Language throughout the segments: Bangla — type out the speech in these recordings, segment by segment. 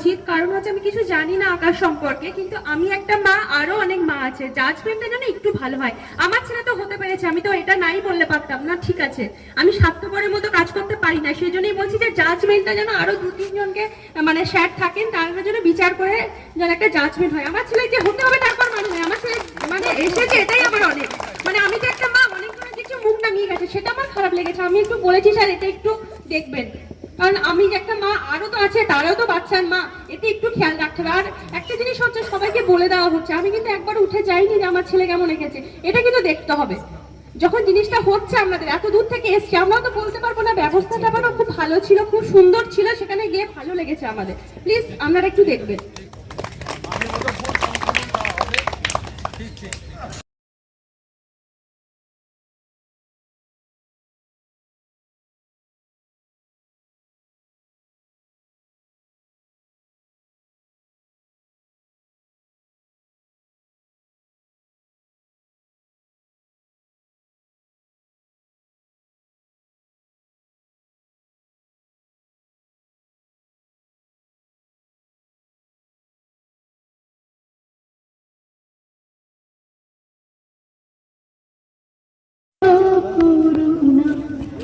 উচিত কারণ হচ্ছে আমি কিছু জানি না আঁকার সম্পর্কে, কিন্তু আমি একটা মা, আরও অনেক মা আছে। জাজমেন্টটা যেন একটু ভালো হয়। আমার ছেলে তো হতে পেরেছে, আমি তো এটা নাই বললে পারতাম না, ঠিক আছে। আমি স্বার্থপরের মতো কাজ করতে পারি না সেই জন্যই বলছি যে জাজমেন্টটা যেন আরও দু, তিনজনকে মানে স্যার থাকেন, তারা যেন বিচার করে যেন একটা জাজমেন্ট হয়। আমার ছেলে যে হতে হবে, তারপর মানে আমার ছেলে মানে এসেছে, এটাই আমার অনেক। মানে আমি তো একটা মা অনেক কিছু মুখ নামিয়ে গেছে, সেটা আমার খারাপ লেগেছে। আমি একটু বলেছি, স্যার, এটা একটু দেখবেন। কারণ আমি একটা মা, আরও তো আছে, তারাও তো বাচ্চার মা। এতে একটু খেয়াল রাখতে হবে। আর একটা জিনিস হচ্ছে, সবাইকে বলে দেওয়া হচ্ছে। আমি কিন্তু একবার উঠে যাইনি যে আমার ছেলে কেমন এঁকেছে। এটা কিন্তু দেখতে হবে। যখন জিনিসটা হচ্ছে আমাদের, এত দূর থেকে এসছে, আমরাও তো বলতে পারব না, ব্যবস্থাটা আমারও খুব ভালো ছিল, খুব সুন্দর ছিল, সেখানে গিয়ে ভালো লেগেছে আমাদের। প্লিজ আপনারা একটু দেখবেন।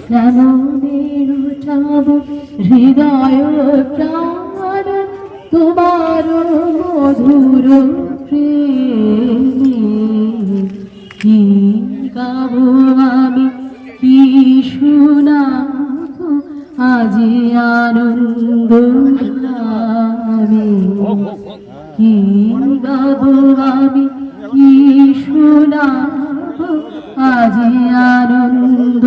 প্রাণের উঠাব হৃদয় প্রাণ, তোমার মধুর কি গাব আমি, কি শোনাব, আজি আনন্দ আমি কি আমি, কি শোনাব, আজি আনন্দ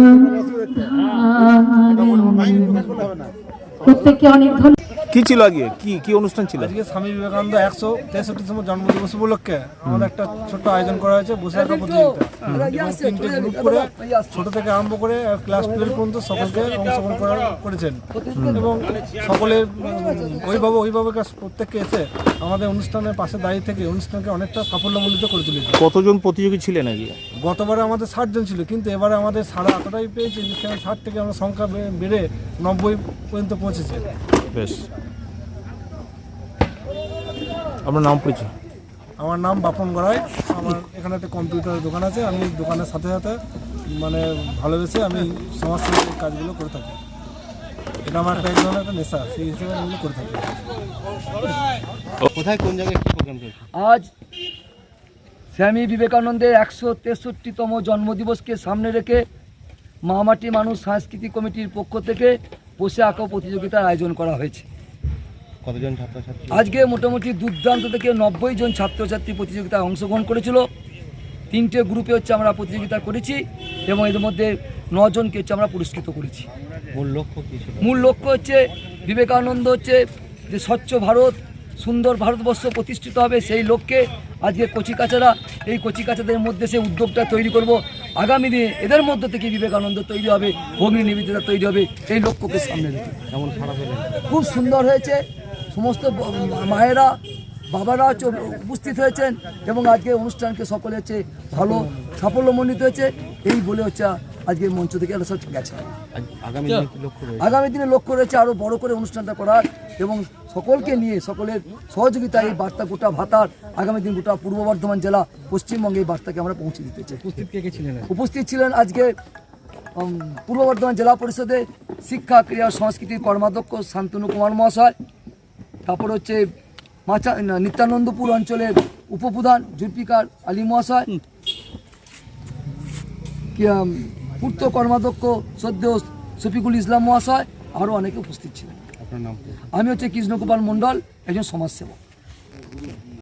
প্রত্যেককে অনেক ধন্যবাদ? কি ছিল আগে কি কি অনুষ্ঠান ছিল? আজকে স্বামী বিবেকানন্দ একশো তেষট্টিতম জন্মদিবস উপলক্ষে আমাদের একটা ছোট্ট আয়োজন করা হয়েছে বসে আঁকা প্রতিযোগিতা। তিনটে গ্রুপ করে ছোট থেকে আরম্ভ করে ক্লাস টুয়েলভ পর্যন্ত সকলকে অংশগ্রহণ করা করেছেন। এবং সকলের অভিভাবক অভিভাবকের প্রত্যেককে এসে আমাদের অনুষ্ঠানের পাশে দাঁড়িয়ে থেকে অনুষ্ঠানকে অনেকটা সাফল্যমণ্ডিত করে তুলেছে কতজন প্রতিযোগী ছিলেন আগে গতবারে আমাদের ষাট জন ছিল কিন্তু এবারে আমাদের সারা এতটাই পেয়েছে যেখানে ষাট থেকে আমরা সংখ্যা বেড়ে নব্বই পর্যন্ত পৌঁছেছে। বেশ। আপনার নাম পরিচয়? আমার নাম বাপন গড়াই। আমার এখানে একটা কম্পিউটারের দোকান আছে। আমি দোকানের সাথে সাথে মানে ভালোবেসে আমি সমাজসেবী কাজগুলো করে থাকি। এটা আমার একটা এক ধরনের একটা নেশা। সেই হিসেবে আমি করে থাকি। কোথায় কোন জায়গায় প্রোগ্রাম আজ স্বামী বিবেকানন্দের একশো তেষট্টিতম জন্মদিবসকে সামনে রেখে মামাটি মানুষ সাংস্কৃতিক কমিটির পক্ষ থেকে বসে আঁকা প্রতিযোগিতার আয়োজন করা হয়েছে। কতজন ছাত্রছাত্রী? আজকে মোটামুটি দুর্দান্ত থেকে নব্বই জন ছাত্রছাত্রী প্রতিযোগিতায় অংশগ্রহণ করেছিল। তিনটে গ্রুপে হচ্ছে আমরা প্রতিযোগিতা করেছি এবং এর মধ্যে নজনকে হচ্ছে আমরা পুরস্কৃত করেছি। মূল লক্ষ্য কি ছিল? মূল লক্ষ্য হচ্ছে বিবেকানন্দ হচ্ছে যে স্বচ্ছ ভারত সুন্দর ভারতবর্ষ প্রতিষ্ঠিত হবে সেই লক্ষ্যে আজকে কচিকাচারা এই কচিকাচাদের মধ্যে সে উদ্যোগটা তৈরি করব। আগামী দিনে এদের মধ্য থেকে বিবেকানন্দ তৈরি হবে অগ্নি নিবেদিতা তৈরি হবে এই লক্ষ্যকে সামনে রেখে। খুব সুন্দর হয়েছে। সমস্ত মায়েরা বাবারা উপস্থিত হয়েছেন এবং আজকে অনুষ্ঠানকে সকলে হচ্ছে ভালো সাফল্যমণ্ডিত হয়েছে। এই বলে হচ্ছে আজকে মঞ্চ থেকে সব গেছে। আগামী দিনে লক্ষ্য রয়েছে? আরও বড় করে অনুষ্ঠানটা করার এবং সকলকে নিয়ে সকলের সহযোগিতায় এই বার্তা গোটা ভাতার আগামী দিন গোটা পূর্ব বর্ধমান জেলা পশ্চিমবঙ্গে এই বার্তাকে আমরা পৌঁছে দিতে চাই। উপস্থিত ছিলেন? আজকে পূর্ব বর্ধমান জেলা পরিষদের শিক্ষা ক্রীড়া সংস্কৃতির কর্মাধ্যক্ষ শান্তনু কুমার মহাশয় তারপর হচ্ছে মাচা নিত্যানন্দপুর অঞ্চলের উপপ্রধান জুলপিকার আলী মহাশয় পূর্ত কর্মাধ্যক্ষ সদ্য শফিকুল ইসলাম মহাশয় আরও অনেকে উপস্থিত ছিলেন। আমি হচ্ছে কৃষ্ণগোপাল মণ্ডল একজন সমাজসেবক।